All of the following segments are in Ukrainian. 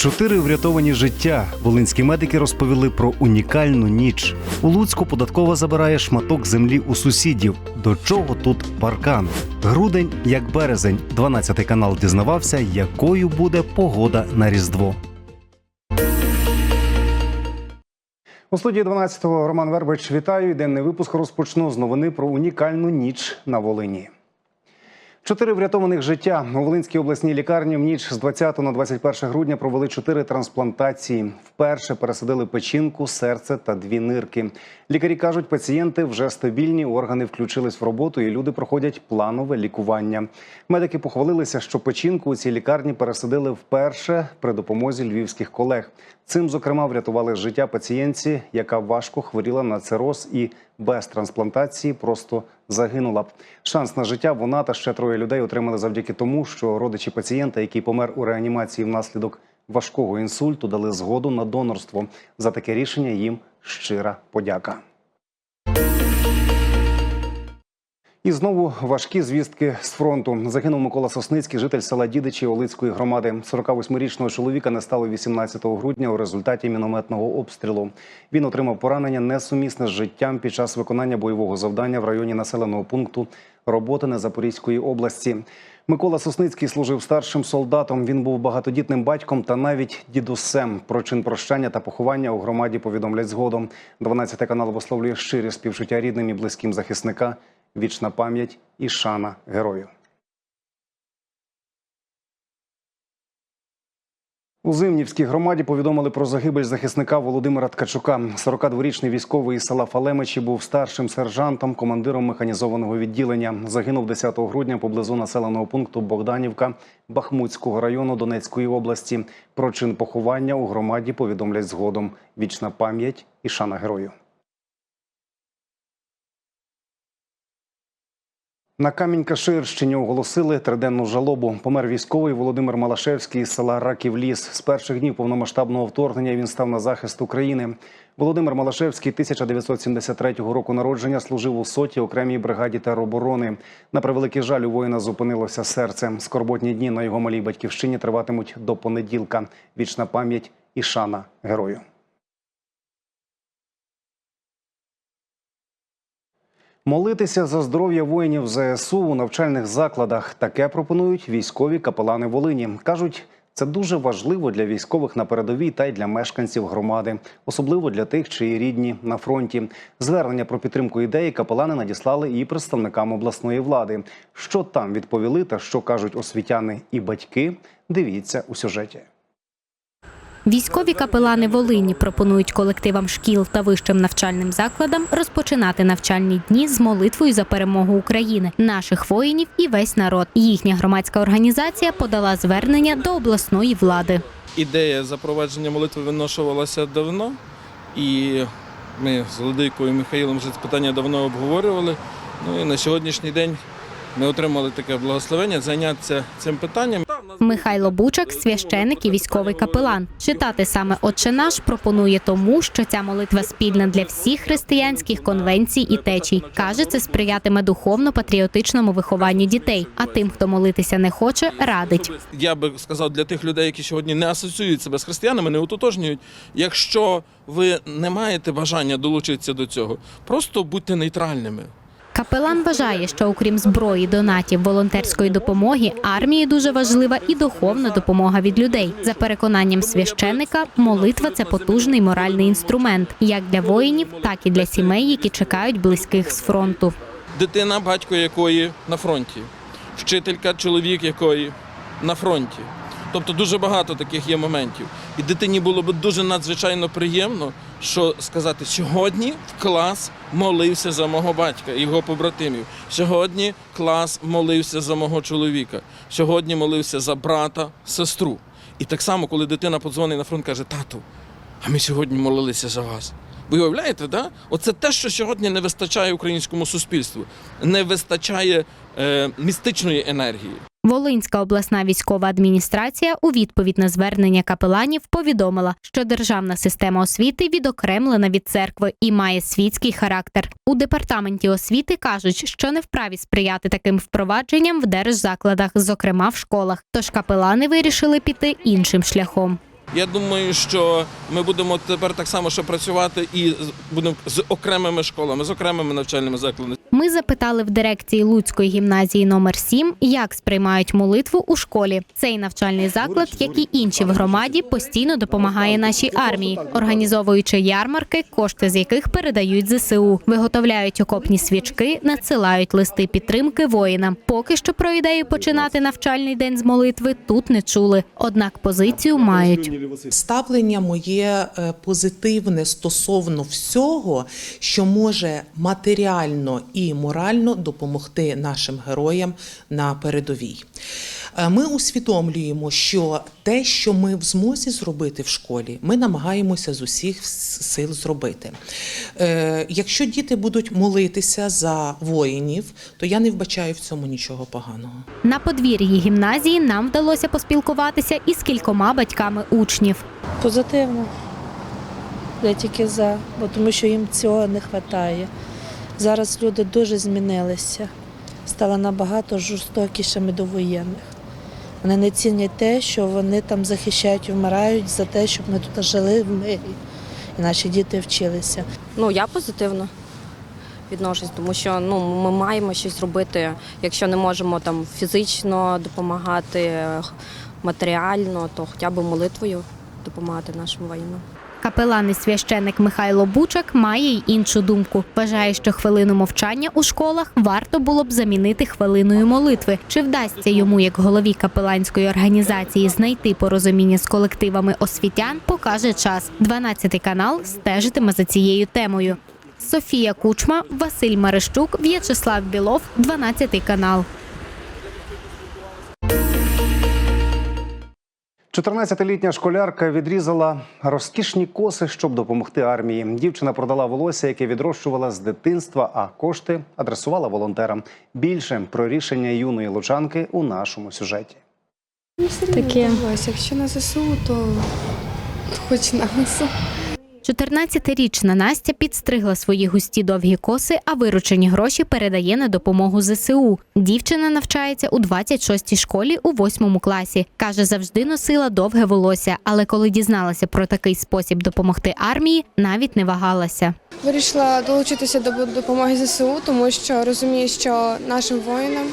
Чотири врятовані життя. Волинські медики розповіли про унікальну ніч. У Луцьку податкова забирає шматок землі у сусідів. До чого тут паркан? Грудень як березень. 12 канал дізнавався, якою буде погода на різдво. У студії 12-го Роман Вербич вітаю. Денний випуск розпочну з новини про унікальну ніч на Волині. Чотири врятованих життя у Волинській обласній лікарні в ніч з 20 на 21 грудня провели чотири трансплантації. Вперше пересадили печінку, серце та дві нирки. Лікарі кажуть, пацієнти вже стабільні, органи включились в роботу, і люди проходять планове лікування. Медики похвалилися, що печінку у цій лікарні пересадили вперше при допомозі львівських колег. Цим, зокрема, врятували життя пацієнтці, яка важко хворіла на цироз і без трансплантації просто загинула б. Шанс на життя вона та ще троє людей отримали завдяки тому, що родичі пацієнта, який помер у реанімації внаслідок важкого інсульту, дали згоду на донорство. За таке рішення їм щира подяка. І знову важкі звістки з фронту. Загинув Микола Сосницький, житель села Дідичі Олицької громади. 48-річного чоловіка не стало 18 грудня у результаті мінометного обстрілу. Він отримав поранення несумісне з життям під час виконання бойового завдання в районі населеного пункту Роботине Запорізької області. Микола Сосницький служив старшим солдатом. Він був багатодітним батьком та навіть дідусем. Про чин прощання та поховання у громаді повідомлять згодом. 12 канал висловлює щирі співчуття рідним і близьким захисника. Вічна пам'ять і шана герою. У Зимнівській громаді повідомили про загибель захисника Володимира Ткачука. 42-річний військовий із села Фалемичі був старшим сержантом, командиром механізованого відділення. Загинув 10 грудня поблизу населеного пункту Богданівка Бахмутського району Донецької області. Про чин поховання у громаді повідомлять згодом. Вічна пам'ять і шана герою. На Камінь-Каширщині оголосили триденну жалобу. Помер військовий Володимир Малашевський з села Раків Ліс. З перших днів повномасштабного вторгнення він став на захист України. Володимир Малашевський 1973 року народження служив у соті окремій бригаді тероборони. На превеликий жаль, у воїна зупинилося серце. Скорботні дні на його малій батьківщині триватимуть до понеділка. Вічна пам'ять і шана герою. Молитися за здоров'я воїнів ЗСУ у навчальних закладах таке пропонують військові капелани Волині. кажуть, це дуже важливо для військових на передовій та й для мешканців громади, особливо для тих, чиї рідні на фронті. Звернення про підтримку ідеї капелани надіслали і представникам обласної влади. Що там відповіли та що кажуть освітяни і батьки? Дивіться у сюжеті. Військові капелани Волині пропонують колективам шкіл та вищим навчальним закладам розпочинати навчальні дні з молитвою за перемогу України, наших воїнів і весь народ. Їхня громадська організація подала звернення до обласної влади. Ідея запровадження молитви виношувалася давно, і ми з Владикою Михайлом вже це питання давно обговорювали. Ну і на сьогоднішній день ми отримали таке благословення зайнятися цим питанням. Михайло Бучак, священик і військовий капелан. Читати саме «Отче наш» пропонує тому, що ця молитва спільна для всіх християнських конвенцій і течій. Каже, це сприятиме духовно-патріотичному вихованню дітей. А тим, хто молитися не хоче, радить. Я би сказав для тих людей, які сьогодні не асоціюють себе з християнами, не утотожнюють. Якщо ви не маєте бажання долучитися до цього, просто будьте нейтральними. Капелан вважає, що окрім зброї, донатів, волонтерської допомоги, армії дуже важлива і духовна допомога від людей. За переконанням священника, молитва це потужний моральний інструмент як для воїнів, так і для сімей, які чекають близьких з фронту. Дитина, батько якої на фронті, вчителька, чоловік якої на фронті. Тобто дуже багато таких є моментів. І дитині було б дуже надзвичайно приємно, що сказати, сьогодні клас молився за мого батька і його побратимів. Сьогодні клас молився за мого чоловіка. Сьогодні молився за брата, сестру. І так само, коли дитина подзвонить на фронт, каже: тату, а ми сьогодні молилися за вас. Ви уявляєте, да? Оце те, що сьогодні не вистачає українському суспільству. Не вистачає е, містичної енергії. Волинська обласна військова адміністрація у відповідь на звернення капеланів повідомила, що державна система освіти відокремлена від церкви і має світський характер. У департаменті освіти кажуть, що не вправі сприяти таким впровадженням в держзакладах, зокрема в школах. Тож капелани вирішили піти іншим шляхом. Я думаю, що ми будемо тепер так само ще працювати і будемо з окремими школами, з окремими навчальними закладами. Ми запитали в дирекції Луцької гімназії номер 7 як сприймають молитву у школі. Цей навчальний заклад, як і інші в громаді, постійно допомагає нашій армії, організовуючи ярмарки, кошти з яких передають ЗСУ, виготовляють окопні свічки, надсилають листи підтримки воїнам. Поки що про ідею починати навчальний день з молитви тут не чули. Однак позицію мають. Ставлення моє е, позитивне стосовно всього, що може матеріально і морально допомогти нашим героям на передовій. Е, Ми усвідомлюємо, що те, що ми в змозі зробити в школі, ми намагаємося з усіх сил зробити. Е, Якщо діти будуть молитися за воїнів, то я не вбачаю в цьому нічого поганого. На подвір'ї гімназії нам вдалося поспілкуватися із кількома батьками учнів. Позитивно. Я тільки за, бо тому що їм цього не вистачає. Зараз люди дуже змінилися, стали набагато жорстокішими до воєнних. Вони не цінять те, що вони там захищають і вмирають за те, щоб ми тут жили в мирі. І наші діти вчилися. Ну, я позитивно відношусь, тому що ну, ми маємо щось робити. Якщо не можемо там фізично допомагати, матеріально, то хоча б молитвою допомагати нашим воїнам. Капелан і священник Михайло Бучак має й іншу думку. Вважає, що хвилину мовчання у школах варто було б замінити хвилиною молитви. Чи вдасться йому, як голові капеланської організації, знайти порозуміння з колективами освітян, покаже час. 12 канал стежитиме за цією темою. Софія Кучма, Василь Марищук, В'ячеслав Білов, 12 канал. 14-літня школярка відрізала розкішні коси, щоб допомогти армії. Дівчина продала волосся, яке відрощувала з дитинства, а кошти адресувала волонтерам. Більше про рішення юної лучанки у нашому сюжеті. Таке. Якщо на ЗСУ, то хоч на ЗСУ. 14-річна Настя підстригла свої густі довгі коси, а виручені гроші передає на допомогу ЗСУ. Дівчина навчається у 26-й школі у 8 класі. Каже, завжди носила довге волосся, але коли дізналася про такий спосіб допомогти армії, навіть не вагалася. Вирішила долучитися до допомоги ЗСУ, тому що розумію, що нашим воїнам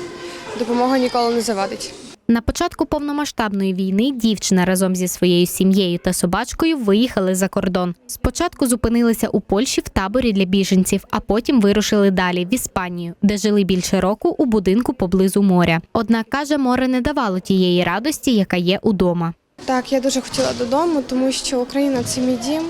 допомога ніколи не завадить. На початку повномасштабної війни дівчина разом зі своєю сім'єю та собачкою виїхали за кордон. Спочатку зупинилися у Польщі в таборі для біженців, а потім вирушили далі в Іспанію, де жили більше року у будинку поблизу моря. Однак каже, море не давало тієї радості, яка є удома. Так, я дуже хотіла додому, тому що Україна це мій дім.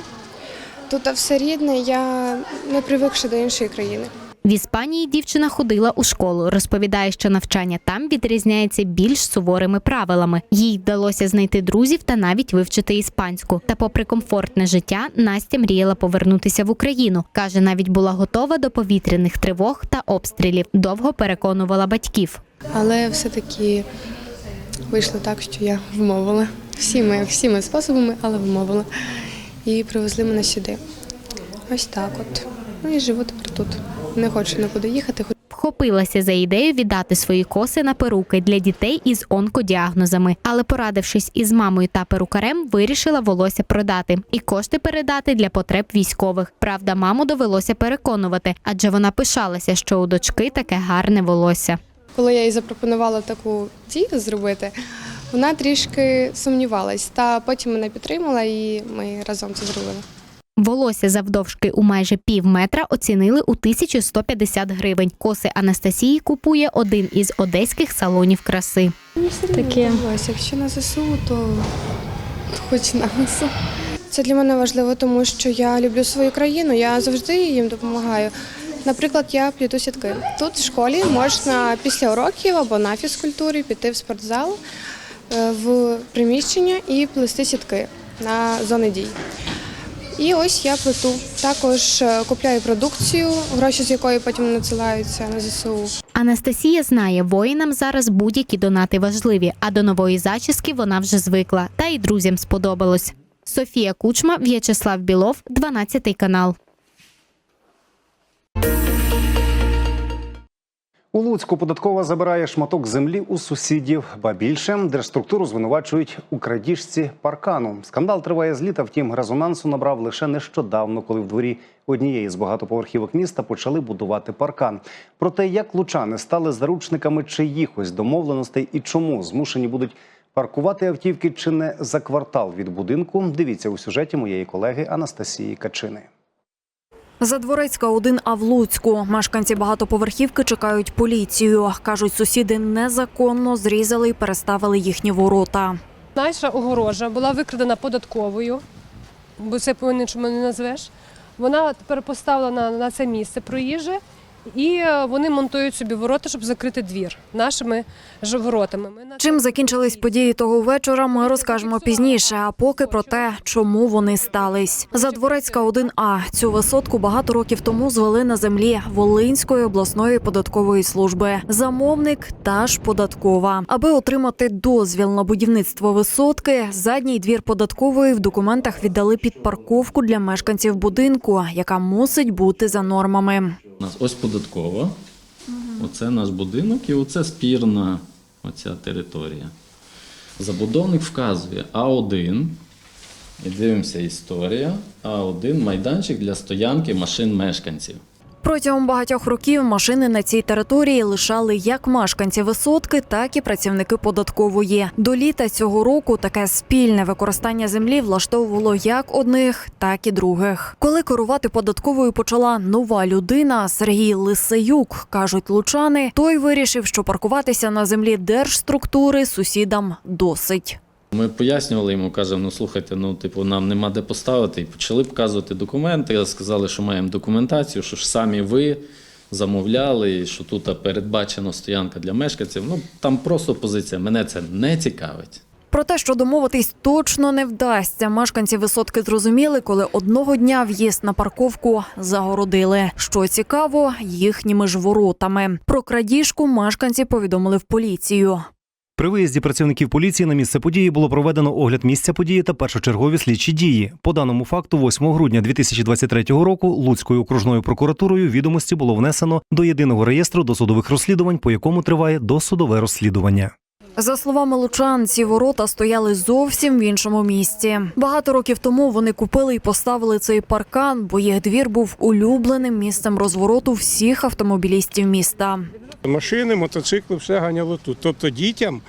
Тут все рідне, я не привикша до іншої країни. В Іспанії дівчина ходила у школу. Розповідає, що навчання там відрізняється більш суворими правилами. Їй вдалося знайти друзів та навіть вивчити іспанську. Та, попри комфортне життя, Настя мріяла повернутися в Україну. каже, навіть була готова до повітряних тривог та обстрілів. Довго переконувала батьків. Але все-таки вийшло так, що я вмовила. Всіми, всіми способами, але вмовила. І привезли мене сюди. Ось так от. Ну і живу тепер тут. Не хочу нікуди їхати. Вхопилася за ідею віддати свої коси на перуки для дітей із онкодіагнозами. Але, порадившись із мамою та перукарем, вирішила волосся продати і кошти передати для потреб військових. Правда, маму довелося переконувати, адже вона пишалася, що у дочки таке гарне волосся. Коли я їй запропонувала таку дію зробити, вона трішки сумнівалась, та потім мене підтримала і ми разом це зробили. Волосся завдовжки у майже пів метра оцінили у 1150 гривень. Коси Анастасії купує один із одеських салонів краси. Таке. Якщо на ЗСУ, то хоч на ЗСУ. Це для мене важливо, тому що я люблю свою країну, я завжди їм допомагаю. Наприклад, я пліту сітки. Тут в школі можна після уроків або на фізкультурі піти в спортзал е, в приміщення і плести сітки на зони дій. І ось я плету. Також е, купляю продукцію, гроші з якої потім надсилаються на ЗСУ. Анастасія знає, воїнам зараз будь-які донати важливі, а до нової зачіски вона вже звикла. Та й друзям сподобалось. Софія Кучма, В'ячеслав Білов, 12 канал. У Луцьку податкова забирає шматок землі у сусідів. Ба більше держструктуру звинувачують у крадіжці паркану. Скандал триває з літа. Втім, резонансу набрав лише нещодавно, коли в дворі однієї з багатоповерхівок міста почали будувати паркан. Про те, як лучани стали заручниками чиїхось домовленостей і чому змушені будуть паркувати автівки чи не за квартал від будинку. Дивіться у сюжеті моєї колеги Анастасії Качини. Задворецька 1А в Луцьку. Мешканці багатоповерхівки чекають поліцію. Кажуть, сусіди незаконно зрізали і переставили їхні ворота. Наша огорожа була викрадена податковою, бо це по-іншому не назвеш. Вона тепер поставлена на це місце проїжджа, і е, вони монтують собі ворота, щоб закрити двір нашими ж воротами. Ми Чим закінчились події того вечора, ми розкажемо пізніше. А поки про те, чому вони стались. Задворецька 1А. Цю висотку багато років тому звели на землі Волинської обласної податкової служби. Замовник та ж податкова. Аби отримати дозвіл на будівництво висотки, задній двір податкової в документах віддали під парковку для мешканців будинку, яка мусить бути за нормами. У нас ось податкова, оце наш будинок і оце спірна оця територія. Забудовник вказує А1, і дивимося історія, А1 майданчик для стоянки машин мешканців. Протягом багатьох років машини на цій території лишали як мешканці висотки, так і працівники податкової. До літа цього року таке спільне використання землі влаштовувало як одних, так і других. Коли керувати податковою почала нова людина Сергій Лисеюк, кажуть лучани, той вирішив, що паркуватися на землі держструктури сусідам досить. Ми пояснювали йому, кажемо, ну слухайте, ну типу, нам нема де поставити. І почали показувати документи. Сказали, що маємо документацію, що ж самі ви замовляли, що тут передбачено стоянка для мешканців. Ну там просто позиція. Мене це не цікавить. Про те, що домовитись точно не вдасться, мешканці висотки зрозуміли, коли одного дня в'їзд на парковку загородили. Що цікаво, їхніми ж воротами. Про крадіжку мешканці повідомили в поліцію. При виїзді працівників поліції на місце події було проведено огляд місця події та першочергові слідчі дії. По даному факту, 8 грудня 2023 року Луцькою окружною прокуратурою відомості було внесено до єдиного реєстру досудових розслідувань, по якому триває досудове розслідування. За словами лучан, ці ворота стояли зовсім в іншому місці. Багато років тому вони купили і поставили цей паркан, бо їх двір був улюбленим місцем розвороту всіх автомобілістів міста. Машини, мотоцикли, все ганяло тут. Тобто дітям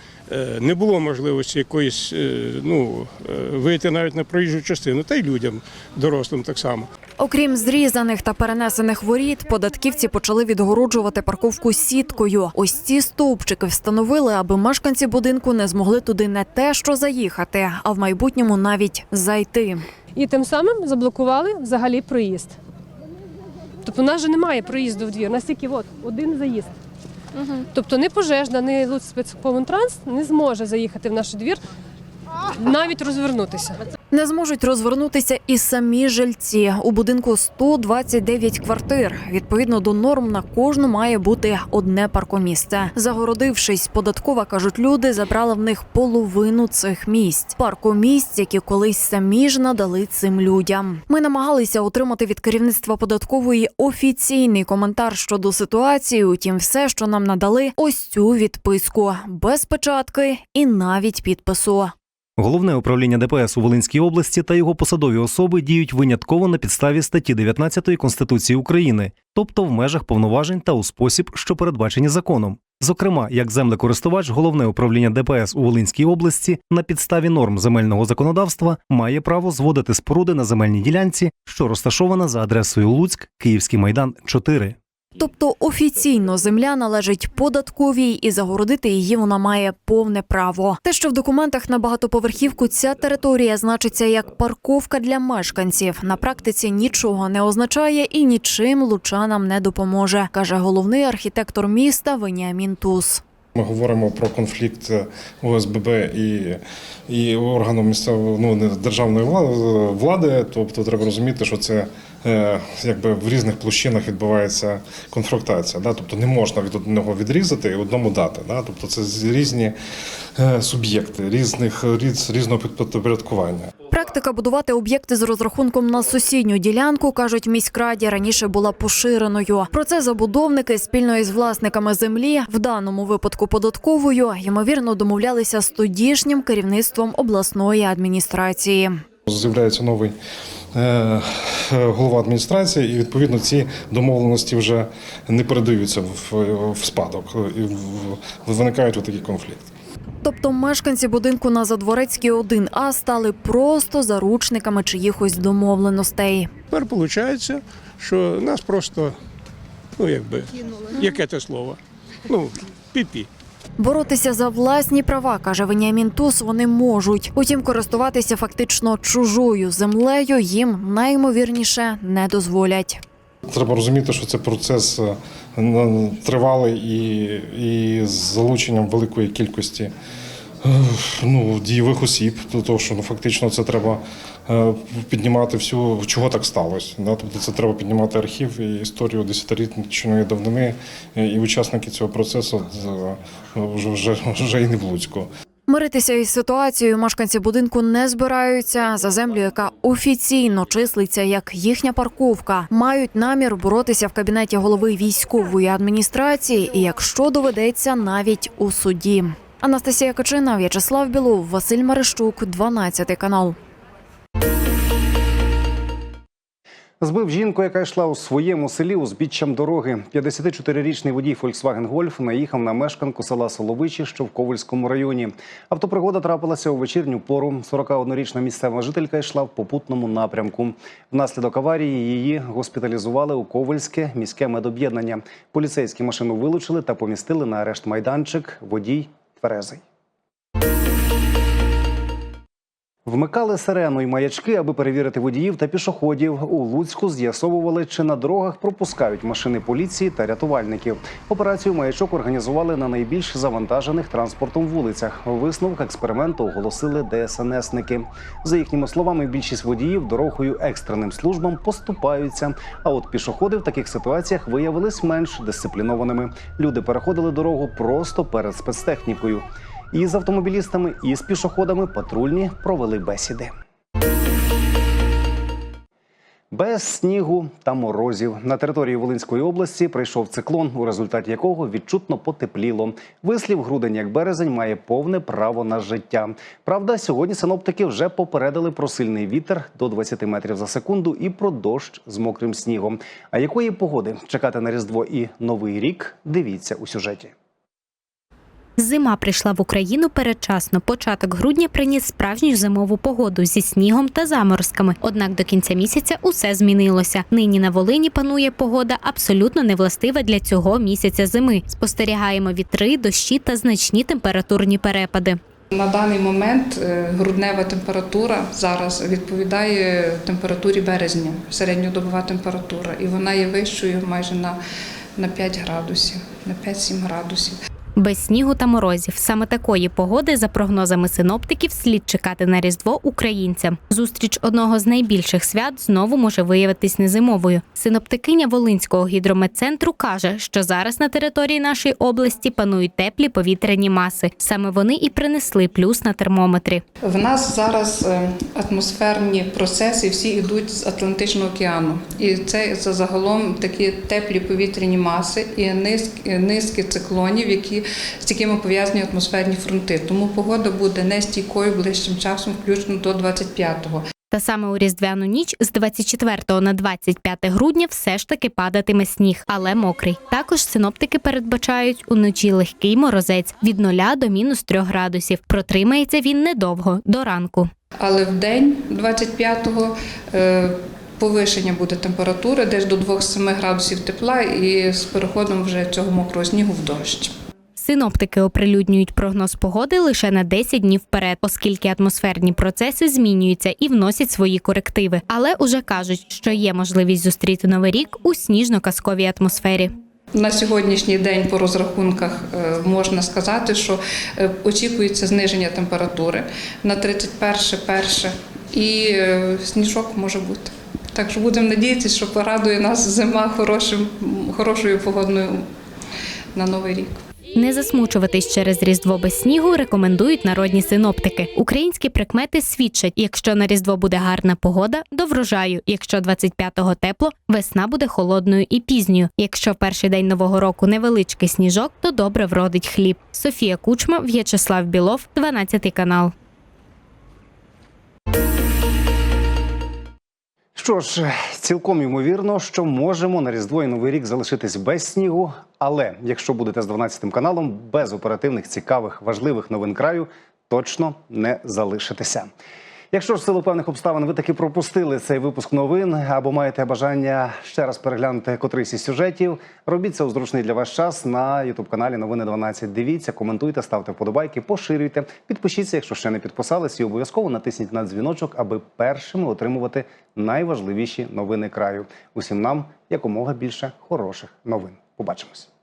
не було можливості якоїсь е, ну, е, вийти навіть на проїжджу частину, та й людям, дорослим так само. Окрім зрізаних та перенесених воріт, податківці почали відгороджувати парковку сіткою. Ось ці стовпчики встановили, аби мешканці будинку не змогли туди не те, що заїхати, а в майбутньому навіть зайти. І тим самим заблокували взагалі проїзд. Тобто у нас же немає проїзду в двір, у нас тільки от, один заїзд. Тобто ні пожежна, ні Луцьспецповнтранс не зможе заїхати в наш двір, навіть розвернутися. Не зможуть розвернутися і самі жильці. У будинку 129 квартир. Відповідно до норм на кожну має бути одне паркомісце. Загородившись, податкова кажуть, люди забрали в них половину цих місць. Паркомісць, які колись самі ж надали цим людям. Ми намагалися отримати від керівництва податкової офіційний коментар щодо ситуації. Утім, все, що нам надали, ось цю відписку без печатки і навіть підпису. Головне управління ДПС у Волинській області та його посадові особи діють винятково на підставі статті 19 Конституції України, тобто в межах повноважень та у спосіб, що передбачені законом. Зокрема, як землекористувач, головне управління ДПС у Волинській області на підставі норм земельного законодавства має право зводити споруди на земельній ділянці, що розташована за адресою Луцьк, Київський майдан 4. Тобто офіційно земля належить податковій і загородити її вона має повне право. Те, що в документах на багатоповерхівку ця територія значиться як парковка для мешканців, на практиці нічого не означає і нічим лучанам не допоможе, каже головний архітектор міста Веніамін Туз. Ми говоримо про конфлікт ОСББ і, і органу місцевої ну, державної влади, влади. Тобто треба розуміти, що це якби в різних площинах відбувається конфронтація. Да? Тобто не можна від одного відрізати і одному дати. Да? Тобто це різні е, суб'єкти, різних різ, різного підпорядкування. Практика будувати об'єкти з розрахунком на сусідню ділянку, кажуть міськраді, раніше була поширеною. Про це забудовники спільно із власниками землі, в даному випадку податковою, ймовірно домовлялися з тодішнім керівництвом обласної адміністрації. З'являється новий е, голова адміністрації, і відповідно ці домовленості вже не передаються в, в спадок. І в- виникають такі конфлікти. Тобто мешканці будинку на Задворецькій 1А стали просто заручниками чиїхось домовленостей. Тепер виходить, що нас просто, ну якби, яке те слово? Ну, піпі. Боротися за власні права, каже Веніамін Тус, вони можуть. Утім, користуватися фактично чужою землею їм найімовірніше не дозволять. Треба розуміти, що це процес е, тривалий і, і з залученням великої кількості ну, дієвих осіб, того, що ну, фактично це треба е, піднімати всю, чого так сталося. Да? Тобто це треба піднімати архів і історію десятирічної давнини, е, і учасники цього процесу е, вже, вже, вже і не в Луцьку. Миритися із ситуацією мешканці будинку не збираються за землю, яка офіційно числиться як їхня парковка. Мають намір боротися в кабінеті голови військової адміністрації, і якщо доведеться, навіть у суді. Анастасія Качина, В'ячеслав Білов, Василь Марищук, 12 канал. Збив жінку, яка йшла у своєму селі узбіччям дороги. 54-річний водій Volkswagen Golf наїхав на мешканку села Соловичі, що в Ковальському районі. Автопригода трапилася у вечірню пору. 41-річна місцева жителька йшла в попутному напрямку. Внаслідок аварії її госпіталізували у Ковальське міське медоб'єднання. Поліцейські машину вилучили та помістили на арешт майданчик. Водій тверезий. Вмикали сирену й маячки, аби перевірити водіїв та пішоходів. У Луцьку з'ясовували, чи на дорогах пропускають машини поліції та рятувальників. Операцію маячок організували на найбільш завантажених транспортом вулицях. Висновок експерименту оголосили ДСНСники. За їхніми словами, більшість водіїв дорогою екстреним службам поступаються. А от пішоходи в таких ситуаціях виявились менш дисциплінованими. Люди переходили дорогу просто перед спецтехнікою. І з автомобілістами, і з пішоходами патрульні провели бесіди. Без снігу та морозів на території Волинської області прийшов циклон, у результаті якого відчутно потепліло. Вислів грудень як березень має повне право на життя. Правда, сьогодні синоптики вже попередили про сильний вітер до 20 метрів за секунду і про дощ з мокрим снігом. А якої погоди чекати на різдво і новий рік? Дивіться у сюжеті. Зима прийшла в Україну передчасно. Початок грудня приніс справжню зимову погоду зі снігом та заморозками. Однак до кінця місяця усе змінилося. Нині на Волині панує погода абсолютно невластива для цього місяця зими. Спостерігаємо вітри, дощі та значні температурні перепади. На даний момент е, груднева температура зараз відповідає температурі березня, середньодобова температура, і вона є вищою майже на, на 5 градусів, на 5-7 градусів. Без снігу та морозів саме такої погоди, за прогнозами синоптиків, слід чекати на різдво українцям. Зустріч одного з найбільших свят знову може виявитись незимовою. Синоптикиня Волинського гідрометцентру каже, що зараз на території нашої області панують теплі повітряні маси. Саме вони і принесли плюс на термометрі. В нас зараз е, атмосферні процеси всі йдуть з Атлантичного океану. І це за загалом такі теплі повітряні маси і низки, низки циклонів, які з якими пов'язані атмосферні фронти. Тому погода буде нестійкою ближчим часом, включно до 25-го. Та саме у різдвяну ніч з 24 на 25 грудня все ж таки падатиме сніг, але мокрий. Також синоптики передбачають уночі легкий морозець від 0 до мінус 3 градусів. Протримається він недовго до ранку. Але в день 25-го е, повишення буде температури десь до 2-7 градусів тепла і з переходом вже цього мокрого снігу в дощ. Синоптики оприлюднюють прогноз погоди лише на 10 днів вперед, оскільки атмосферні процеси змінюються і вносять свої корективи. Але уже кажуть, що є можливість зустріти новий рік у сніжно-казковій атмосфері. На сьогоднішній день по розрахунках е, можна сказати, що е, очікується зниження температури на 31 перше і е, сніжок може бути. Так що будемо надіятися, що порадує нас зима хорошим, хорошою погодною на новий рік. Не засмучуватись через різдво без снігу рекомендують народні синоптики. Українські прикмети свідчать: якщо на різдво буде гарна погода, до врожаю. Якщо 25-го тепло, весна буде холодною і пізньою. Якщо перший день нового року невеличкий сніжок, то добре вродить хліб. Софія Кучма, В'ячеслав Білов, 12 канал. Що ж, цілком ймовірно, що можемо на Різдво і Новий рік залишитись без снігу. Але якщо будете з 12 каналом, без оперативних, цікавих, важливих новин краю, точно не залишитеся. Якщо ж в силу певних обставин ви таки пропустили цей випуск новин або маєте бажання ще раз переглянути котрийсь із сюжетів, робіть це у зручний для вас час на ютуб каналі Новини 12. Дивіться, коментуйте, ставте вподобайки, поширюйте, підпишіться, якщо ще не підписались, і обов'язково натисніть на дзвіночок, аби першими отримувати найважливіші новини краю. Усім нам якомога більше хороших новин. Побачимось.